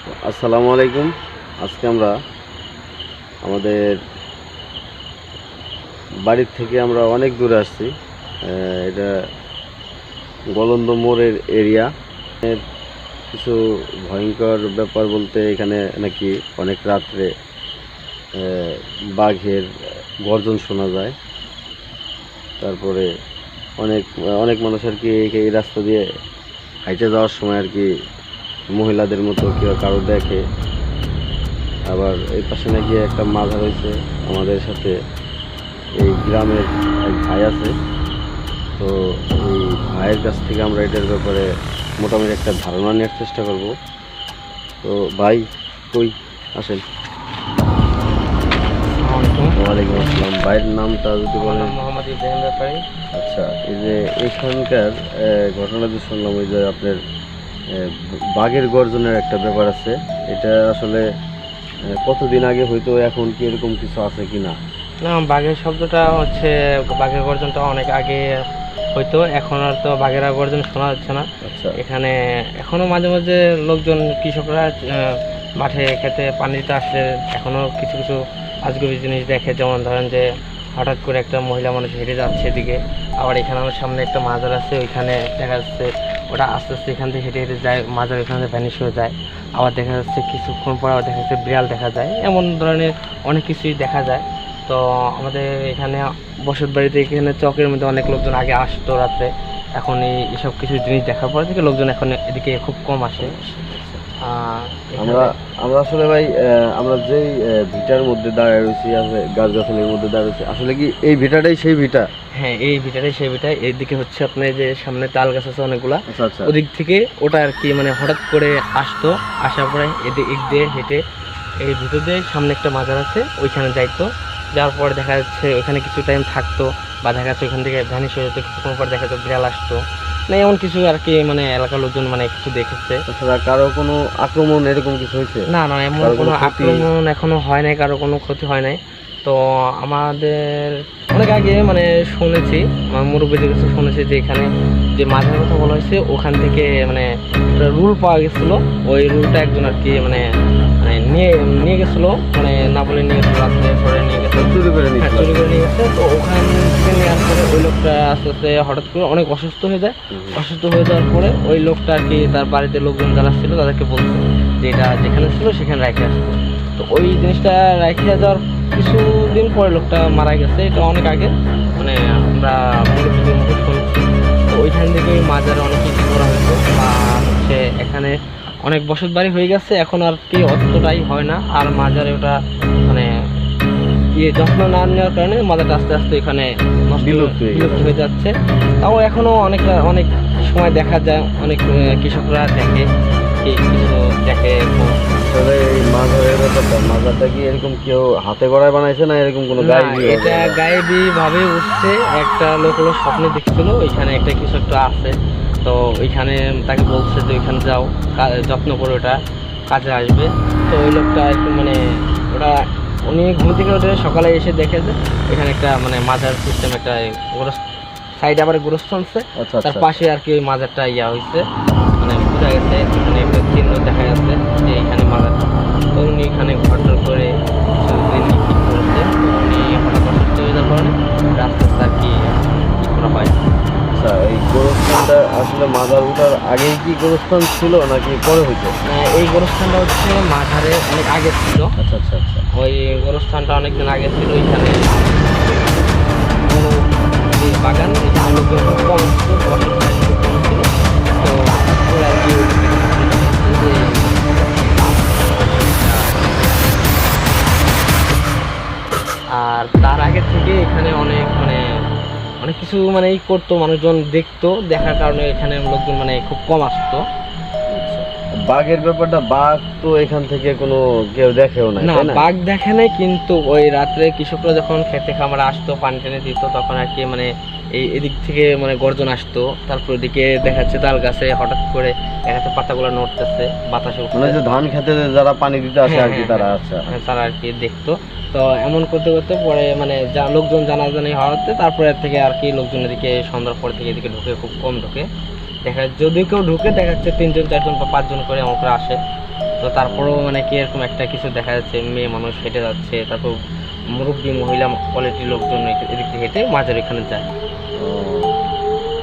আসসালামু আলাইকুম। আজকে আমরা আমাদের বাড়ির থেকে আমরা অনেক দূরে আসছি। এটা গলন্দ মোড়ের এরিয়া। এর কিছু ভয়ঙ্কর ব্যাপার বলতে এখানে নাকি অনেক রাত্রে বাঘের গর্জন শোনা যায়। তারপরে অনেক অনেক মানুষ আর কি এই রাস্তা দিয়ে হাইটে যাওয়ার সময় আর কি মহিলাদের মতো কেউ কারও দেখে। আবার এই পাশে নাকি একটা মাঝা রয়েছে আমাদের সাথে। এই গ্রামের এক ভাই আছে। তো এই ভাইয়ের কাছ থেকে আমরা এটার ব্যাপারে মোটামুটি একটা ধারণা নেওয়ার চেষ্টা করব। তো ভাই কই আসেন? ওয়ালাইকুম আসসালাম। ভাইয়ের নামটা যদি বলেন। মোহাম্মদ ইব্রাহিম ব্যাপারী। আচ্ছা এই যে এখানকার ঘটনা যে শুনলাম ওই যে আপনার বাঘের গর্জনের একটা ব্যাপার আছে। এটা আসলে কতদিন আগে হয়তো এখন কি এরকম কিছু আছে কি না? না বাঘের শব্দটা হচ্ছে বাঘের গর্জনটা অনেক আগে হয়তো এখন আর তো বাঘের গর্জন শোনা যাচ্ছে না। আচ্ছা। এখানে এখনও মাঝে মাঝে লোকজন কৃষকরা মাঠে খেতে পানি দিতে আসলে এখনও কিছু কিছু আজগুবি জিনিস দেখে। যেমন ধরেন যে হঠাৎ করে একটা মহিলা মানুষ হেঁটে যাচ্ছে এদিকে। আবার এখানে আমার সামনে একটা মাজার আছে ওইখানে দেখা যাচ্ছে ওটা আস্তে আস্তে এখান থেকে হেঁটে হেঁটে যায় মাজার এখানে ভ্যানিশ হয়ে যায়। আবার দেখা যাচ্ছে কিছুক্ষণ পর আবার দেখা যাচ্ছে বিড়াল দেখা যায়। এমন ধরনের অনেক কিছুই দেখা যায়। তো আমাদের এখানে বসত বাড়িতে, এখানে চকের মধ্যে অনেক লোকজন আগে আসতো রাতে। এখন এই সব কিছু জিনিস দেখার পর থেকে লোকজন এখন এদিকে খুব কম আসে। আমরা আমরা আসলে ভাই আমরা যেই ভিটার মধ্যে দাঁড়ায় রয়েছি গাছ গাছালির মধ্যে দাঁড়িয়ে রয়েছি আসলে কি এই ভিটাটাই সেই ভিটা? হ্যাঁ এই ভিটাটাই সেই ভিটা। এইদিকে হচ্ছে আপনার যে সামনে তাল গাছ আছে অনেকগুলা। আচ্ছা আচ্ছা। ওদিক থেকে ওটা আর কি মানে হঠাৎ করে আসতো আসার পরে এদিক দিয়ে হেঁটে এই ভিতর দিয়ে সামনে একটা মাজার আছে ওইখানে যাইতো। যাওয়ার পরে দেখা যাচ্ছে ওইখানে কিছু টাইম থাকতো বা দেখা যাচ্ছে ওইখান থেকে ভ্যানিশ হয়ে যেত কিছুক্ষণ পর দেখা যেত বিড়াল আসতো। না এমন কিছু আর কি মানে এলাকার লোকজন মানে কিছু দেখেছে। তাছাড়া কারও কোনো আক্রমণ এরকম কিছু হয়েছে? না না এমন কোনো আক্রমণ এখনও হয় নাই কারও কোনো ক্ষতি হয় নাই। তো আমাদের অনেক আগে মানে শুনেছি আমার মুরব্বীদের কাছে শুনেছি যে এখানে যে মাঝের কথা বলা হয়েছে ওখান থেকে মানে একটা রুল পাওয়া গেছিল। ওই রুলটা একজন আর কি মানে মানে নিয়ে নিয়ে গেছিল মানে না বলে নিয়ে গেছিল পরে নিয়ে গেছিল। চুরি করে নিয়ে আস্তে আস্তে হঠাৎ করে অনেক অসুস্থ হয়ে যায়। অসুস্থ হয়ে যাওয়ার পরে ওই লোকটা আর কি তার বাড়িতে লোকজন যারা ছিল তাদেরকে বলছে যে এটা যেখানে ছিল সেখানে রেখে আসতো তো ওই জিনিসটা রেখে যাওয়ার কিছুদিন পরে লোকটা মারা গেছে। এটা অনেক আগে। মানে আমরা মুরব্বীদের মুখে শুনছি তো ওইখান থেকে ওই মাজারে অনেক কিছু করা হয়েছে আর হচ্ছে এখানে অনেক বসত বাড়ি হয়ে গেছে। এখন আর কি অতটাই হয় না। আর মাজারে ওটা মানে ইয়ে যত্ন না নেওয়ার কারণে মাজারটা আস্তে আস্তে এখানে বিলুপ্ত হয়ে যাচ্ছে। তাও এখনও অনেক অনেক সময় দেখা যায় অনেক কৃষকরা দেখে কিছু দেখে আসলে এই মাজারের ব্যাপারটা মাজারটা কি এরকম কেউ হাতে গড়ায় বানাইছে না এরকম কোনো না, গায়ে এটা গায়েবী ভাবে উঠছে। একটা লোক হলো স্বপ্নে দেখছিল ওইখানে একটা কিছু একটা আছে। তো ওইখানে তাকে বলছে যে ওইখানে যাও যত্ন করে ওটা কাজে আসবে। তো ওই লোকটা একটু মানে ওটা উনি ঘুম থেকে উঠে সকালে এসে দেখে যে এখানে একটা মানে মাজার সিস্টেম একটা সাইডে আবার গোরস্থান আছে আচ্ছা তার আচ্ছা। পাশে আর কি ওই মাজারটা ইয়া হয়েছে মানে বোঝা গেছে এখানে একটা চিহ্ন দেখা যাচ্ছে যে এখানে মাজারটা তো উনি এখানে ঘরটর করে কিছুদিন ঠিক করেছে। উনি হঠাৎ অসুস্থ হয়ে যাওয়ার কারণে রাস্তা আর কি করা হয়? আচ্ছা এই গোরস্থানটা আসলে মাজার উঠার আগেই কি গোরস্থান ছিল নাকি পরে হইতো আহ, এই গোরস্থানটা হচ্ছে মাঝারে অনেক আগে ছিল। আচ্ছা আচ্ছা আচ্ছা। ওই গোরস্থানটা অনেকদিন আগে ছিল ওইখানে। বাগান খুব কম তো কি আর তার আগে থেকে এখানে অনেক মানে অনেক কিছু মানে ই করতো, মানুষজন দেখতো, দেখার কারণে এখানে লোকজন মানে খুব কম আসতো। বাঘের ব্যাপারটা বাঘ তো এখান থেকে কোনো কেউ দেখেও না না? বাঘ দেখে নাই কিন্তু ওই রাত্রে কৃষকরা যখন খেতে খামারে আসতো পানি টেনে দিত তখন আর কি মানে এই এদিক থেকে মানে গর্জন আসতো। তারপর এদিকে দেখা যাচ্ছে তাল গাছে হঠাৎ করে দেখা যাচ্ছে পাতাগুলো নড়তেছে বাতাসে মানে যে ধান খেতে যারা পানি দিতে আসে হ্যাঁ, আর কি হ্যাঁ, তারা হ্যাঁ। আচ্ছা। হ্যাঁ, তারা আর কি দেখতো। তো এমন করতে করতে পরে মানে যা লোকজন জানাজানি হওয়াতে তারপরে থেকে আর কি লোকজন এদিকে সন্ধ্যার পর থেকে এদিকে ঢুকে খুব কম ঢুকে। দেখা যদি কেউ ঢুকে দেখা যাচ্ছে তিনজন চারজন বা পাঁচজন করে এমন করে আসে। তো তারপরেও মানে কি এরকম একটা কিছু দেখা যাচ্ছে মেয়ে মানুষ হেঁটে যাচ্ছে তারপর মুরব্বী মহিলা কোয়ালিটির লোকজন এদিক দিয়ে হেঁটে মাঝের এখানে যায়।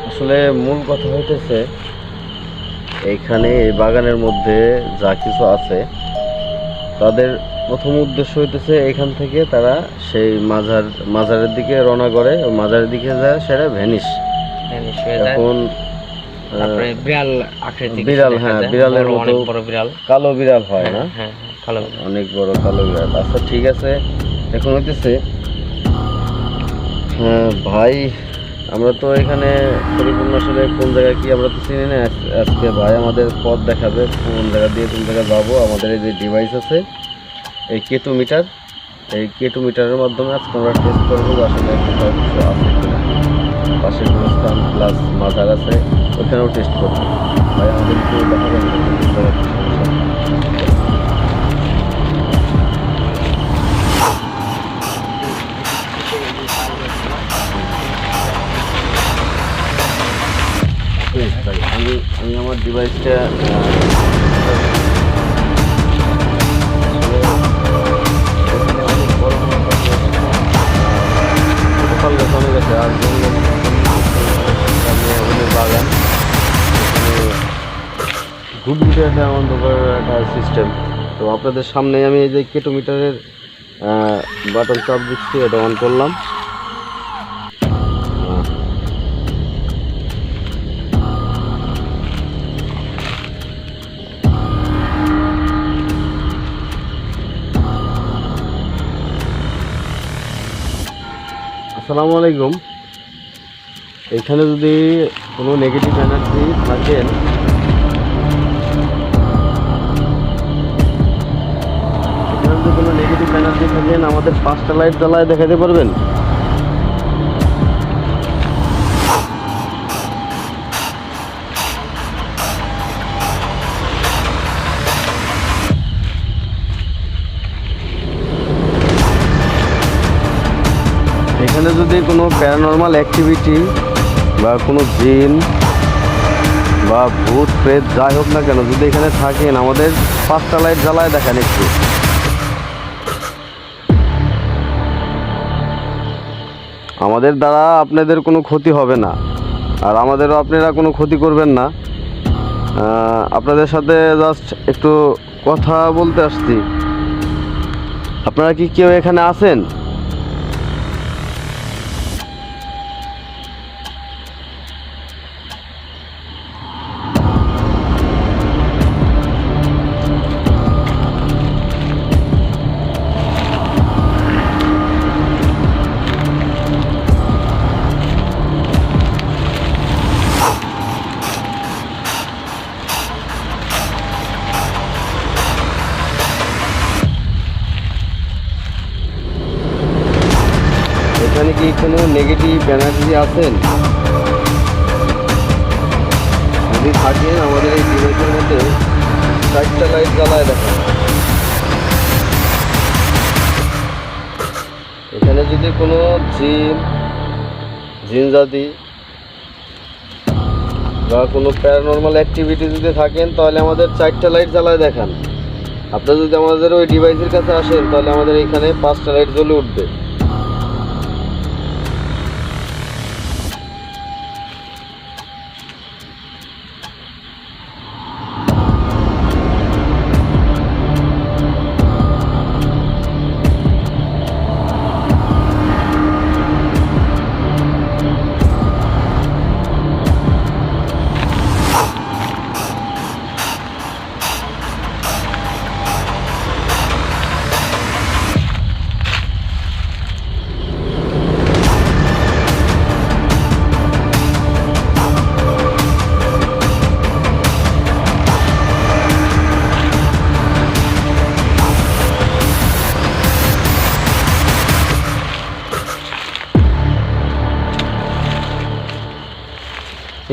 আসলে মূল কথা হইতেছে এইখানে এই বাগানের মধ্যে যা কিছু আছে তাদের প্রথম উদ্দেশ্য হইতেছে এখান থেকে তারা সেই মাজার মাজারের দিকে রওনা করে মাজারের দিকে যায় সেটা ভ্যানিশ। হ্যাঁ, এখন তারপরে বিড়াল আকৃতি বিড়াল, হ্যাঁ, বিড়ালের মতো- বড় বিড়াল। কালো বিড়াল হয় না? হ্যাঁ হ্যাঁ কালো অনেক বড় কালো বিড়াল। আচ্ছা ঠিক আছে। এখন হইতেছে হ্যাঁ ভাই আমরা তো এখানে পরিপূর্ণ আসলে কোন জায়গায় কি আমরা তো চিনি না। আজ- আজকে ভাই আমাদের পথ দেখাবে কোন জায়গা দিয়ে কোন জায়গায় যাব। আমাদের এই যে ডিভাইস আছে এই কেতু মিটার এই কেটু মিটারের মাধ্যমে আজকে আমরা টেস্ট করব আসলে কিছু আছে কিনা পাশে গুরুস্থান প্লাস মাজার আছে ওখানেও টেস্ট করব ভাই আমাদের একটু দেখাবেন যে কোন জায়গায় কি সমস্যা Yes, ভাই। আমি আমি আমার ডিভাইসটা আর জঙ্গল সামনে অনেক বাগান। গুডমিটার একটা অন্ধকার একটা সিস্টেম তো আপনাদের সামনে আমি এই যে কেটোমিটারের বাটন চাপ দিচ্ছি, এটা অন করলাম। আসসালামু আলাইকুম। এখানে যদি কোনো নেগেটিভ এনার্জি থাকেন এখানে যদি কোনো নেগেটিভ এনার্জি থাকেন আমাদের পাঁচটা লাইট জ্বালায় দেখাতে পারবেন? এখানে যদি কোনো প্যারানর্মাল অ্যাক্টিভিটি বা কোনো জিন বা ভূত, প্রেত, যাই হোক না কেন, যদি এখানে থাকেন, আমাদের পাঁচটা লাইট জ্বালায় দেখান একটু। আমাদের দ্বারা আপনাদের কোনো ক্ষতি হবে না, আর আমাদেরও আপনারা কোনো ক্ষতি করবেন না। আপনাদের সাথে জাস্ট একটু কথা বলতে আসছি। আপনারা কি কেউ এখানে আছেন? এনার্জি আছেন যদি থাকেন আমাদের এই ডিভাইসের মধ্যে। চারটা লাইট জ্বালায় দেখেন। এখানে যদি কোনো জিন জিন জাতি বা কোনো প্যারানর্মাল অ্যাক্টিভিটি যদি থাকেন, তাহলে আমাদের চারটা লাইট জ্বালায় দেখান। আপনারা যদি আমাদের ওই ডিভাইসের কাছে আসেন, তাহলে আমাদের এখানে পাঁচটা লাইট জ্বলে উঠবে।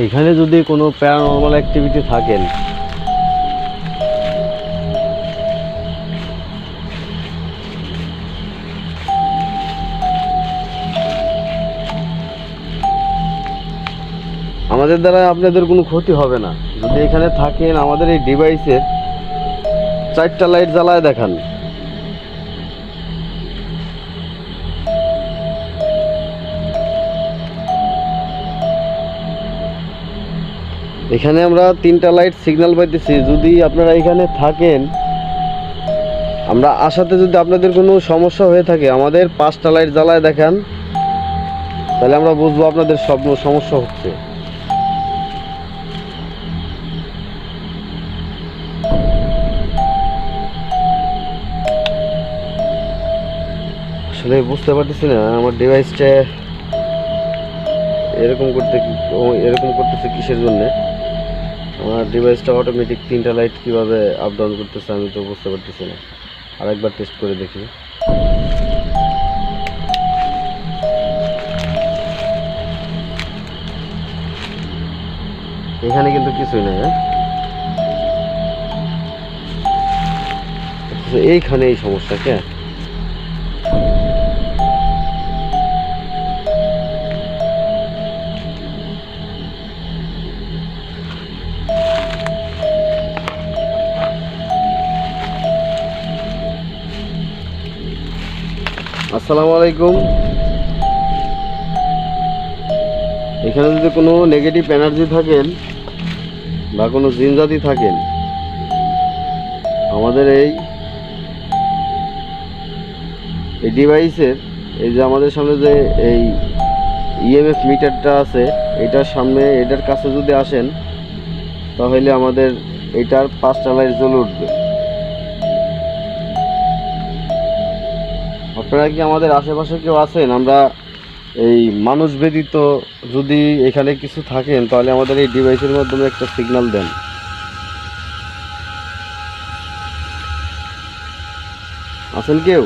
এখানে যদি কোনো প্যারানর্মাল অ্যাক্টিভিটি থাকেন, আমাদের দ্বারা আপনাদের কোনো ক্ষতি হবে না। যদি এখানে থাকেন, আমাদের এই ডিভাইসের চারটা লাইট জ্বালায় দেখান। এখানে আমরা তিনটা লাইট সিগন্যাল পাইতেছি। যদি আপনারা এখানে থাকেন, আমরা আসাতে যদি আপনাদের কোনো সমস্যা হয়ে থাকে, আমাদের পাঁচটা লাইট জ্বালায় দেখান, তাহলে আমরা বুঝব আপনাদের সব সমস্যা হচ্ছে। আসলে বুঝতে পারতেছি না, আমার ডিভাইসটা এরকম করতে এরকম করতেছে কিসের জন্য? আমার ডিভাইসটা অটোমেটিক তিনটা লাইট কীভাবে আপ ডাউন করতেছে আমি তো বুঝতে পারতেছি না। আরেকবার টেস্ট করে দেখি। এখানে কিন্তু কিছুই নাই হ্যাঁ? এইখানে এই সমস্যা, কে? আসসালামু আলাইকুম। এখানে যদি কোনো নেগেটিভ এনার্জি থাকেন বা কোনো জিনজাতি থাকেন, আমাদের এই এই ডিভাইসের এই যে আমাদের সামনে যে এই ইএমএফ মিটারটা আছে, এটার সামনে, এটার কাছে যদি আসেন, তাহলে আমাদের এটার পাঁচটা লাইট জ্বলে উঠবে। আপনারা কি আমাদের আশেপাশে কেউ আছেন? আমরা এই মানুষ ব্যতীত যদি এখানে কিছু থাকেন, তাহলে আমাদের এই ডিভাইসের মাধ্যমে একটা সিগন্যাল দেন। আছেন কেউ?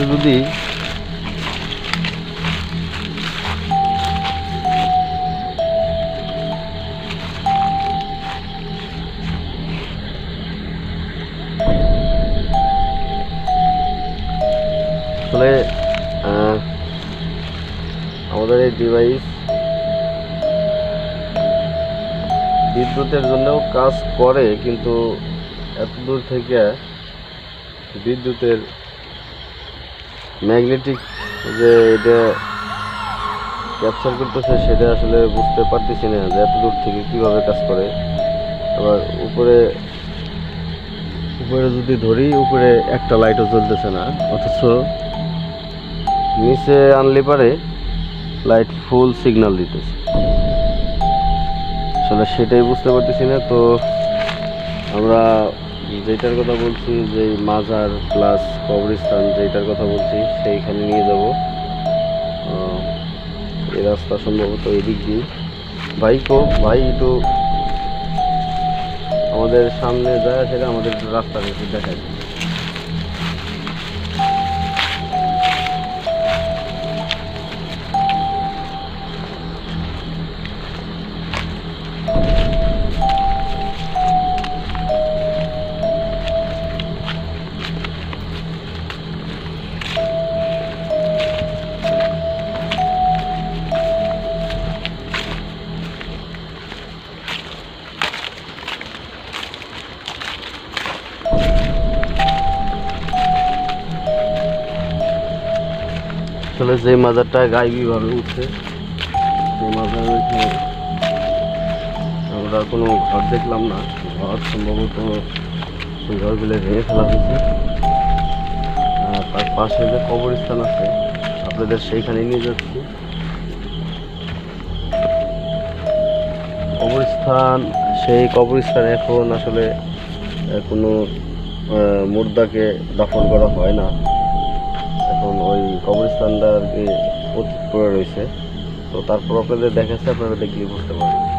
আশেপাশে যদি আসলে আমাদের এই ডিভাইস বিদ্যুতের জন্যও কাজ করে, কিন্তু এত দূর থেকে বিদ্যুতের ম্যাগনেটিক যে এটা ক্যাপচার করতেছে, সেটা আসলে বুঝতে পারতেছি না যে এত দূর থেকে কীভাবে কাজ করে। আবার উপরে উপরে যদি ধরি, উপরে একটা লাইটও জ্বলতেছে না, অথচ নিচে আনলে পারে লাইট ফুল সিগন্যাল দিতেছে। আসলে সেটাই বুঝতে পারতেছি না, তো আমরা যেটার কথা বলছি যে মাজার প্লাস কবরস্থান যেটার কথা বলছি, সেইখানে নিয়ে যাব। এই রাস্তা সম্ভবত এদিক দিয়ে। ভাই কো ভাই একটু আমাদের সামনে যায় সেটা আমাদের রাস্তা দেখা দেখায় আসলে যে মাজারটা গাইবীভাবে উঠছে, সেই এখানে আমরা কোনো ঘর দেখলাম না। ঘর সম্ভবত সেই ঘরগুলো ভেঙে ফেলা হয়েছে। আর তার পাশে যে কবরস্থান আছে, আপনাদের সেইখানে নিয়ে যাচ্ছি। কবরস্থান, সেই কবরস্থানে এখন আসলে কোনো মুর্দাকে দাফন করা হয় না। কবরস্থানটা আর কি পড়ে রয়েছে। তো তারপর আপনাদের দেখাচ্ছে আপনারা দেখলেই বুঝতে পারবেন।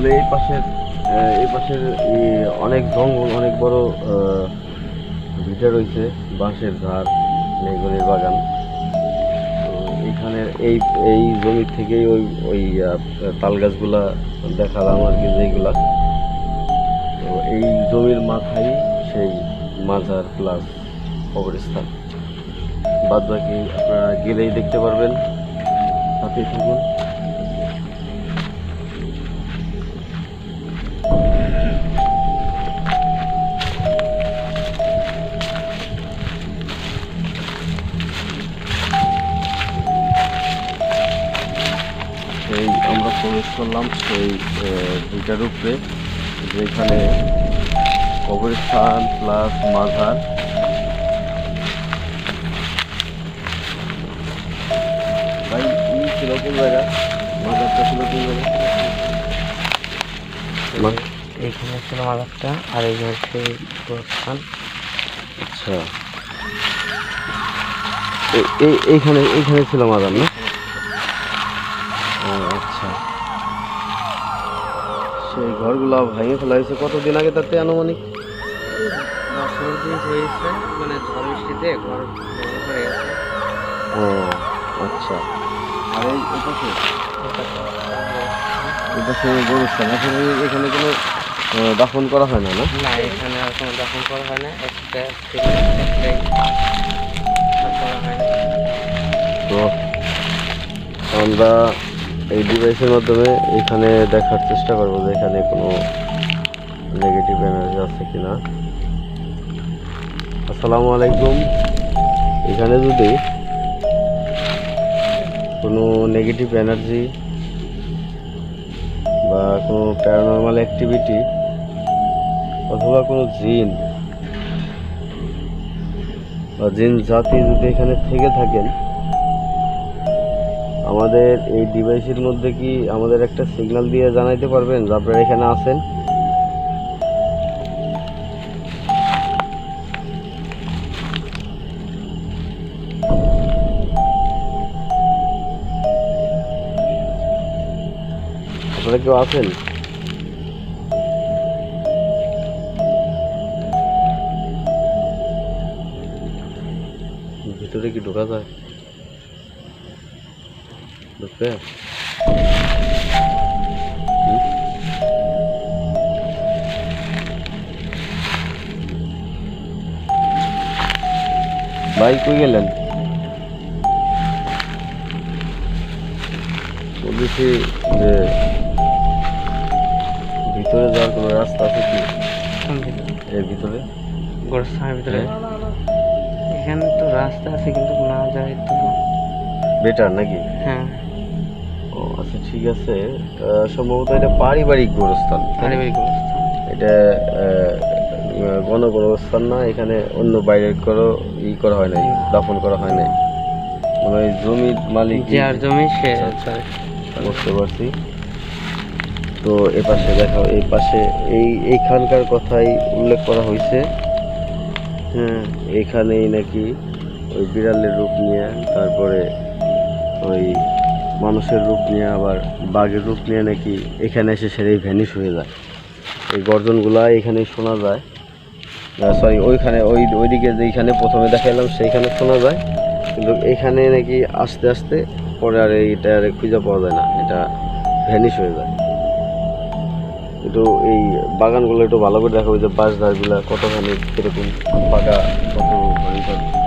আসলে এই পাশের এই পাশের অনেক জঙ্গল, অনেক বড় ভিটা রয়েছে, বাঁশের ঝাড় মেঘনের বাগান। তো এইখানে এই এই জমি থেকেই ওই ওই তাল গাছগুলা দেখালাম আর কি যেগুলা। তো এই জমির মাথায় সেই মাজার প্লাস কবরস্থান। বাদ বাকি আপনারা গেলেই দেখতে পারবেন। সাথেই থাকুন। প্রবেশ করলাম সেই দুইটার উপরে যেখানে কবরস্থান প্লাস মাজার। ভাই জায়গা? মাজারটা জায়গা? এইখানে ছিল মাজারটা আর এই হচ্ছে গোরস্থান আচ্ছা। এইখানে এইখানে ছিল মাজার না? ঘরগুলা ভেঙে ফেলা হয়েছে কতদিন আগে তাতে আনুমানিক? হয়েছে মানে ঝড় বৃষ্টিতে ঘর ভেঙে গেছে ও আচ্ছা আর এই গরুস্থান এখন এখানে কোনো দাফন করা হয় না না? না এখানে আর কোনো দাফন করা হয় না। একটা একটাই করা হয় তো আমরা এই ডিভাইসের মাধ্যমে এখানে দেখার চেষ্টা করব যে এখানে কোনো নেগেটিভ এনার্জি আছে কিনা। আসসালামু আলাইকুম। এখানে যদি কোনো নেগেটিভ এনার্জি বা কোনো প্যারানর্মাল অ্যাক্টিভিটি অথবা কোনো জিন বা জিন জাতি যদি এখানে থেকে থাকেন আমাদের এই ডিভাইসের মধ্যে কি আমাদের একটা সিগন্যাল দিয়ে জানাইতে পারবেন? যে আপনারা এখানে আছেন? আপনারা কেউ আছেন? ভিতরে কি ঢোকা যায়? ঢুকবে? ভাই কই গেলেন? বলছি যে ভিতরে যাওয়ার কোনো রাস্তা আছে কি? এর ভিতরে? গোরস্থানের ভিতরে। এখানে তো রাস্তা আছে কিন্তু না যায় তো বেটার নাকি? হ্যাঁ। আচ্ছা ঠিক আছে। সম্ভবত এটা পারিবারিক গোরস্থান। পারিবারিক গোরস্থান। এটা গণ গোরস্থান না এখানে অন্য বাইরের করো ই করা হয় নাই দাফন করা হয় নাই। মানে জমির মালিক যার জমি সে বুঝতে পারছি। তো এ পাশে দেখাও এই পাশে এই এইখানকার কথাই উল্লেখ করা হয়েছে হ্যাঁ। এখানেই নাকি ওই বিড়ালের রূপ নিয়ে তারপরে ওই মানুষের রূপ নিয়ে আবার বাঘের রূপ নিয়ে নাকি এখানে এসে সেরেই ভ্যানিশ হয়ে যায়। এই গর্জনগুলা এখানেই শোনা যায়। সরি ওইখানে ওই, ওইদিকে যেইখানে প্রথমে দেখাইলাম, সেইখানে শোনা যায়। কিন্তু এখানে নাকি আস্তে আস্তে পরে আর এইটা আর খুঁজে পাওয়া যায় না, এটা ভ্যানিশ হয়ে যায়। একটু এই বাগানগুলো একটু ভালো করে দেখাবো যে বাঁশ ধারগুলো কতখানি কীরকম ফাঁকা কত ভয়ঙ্কর।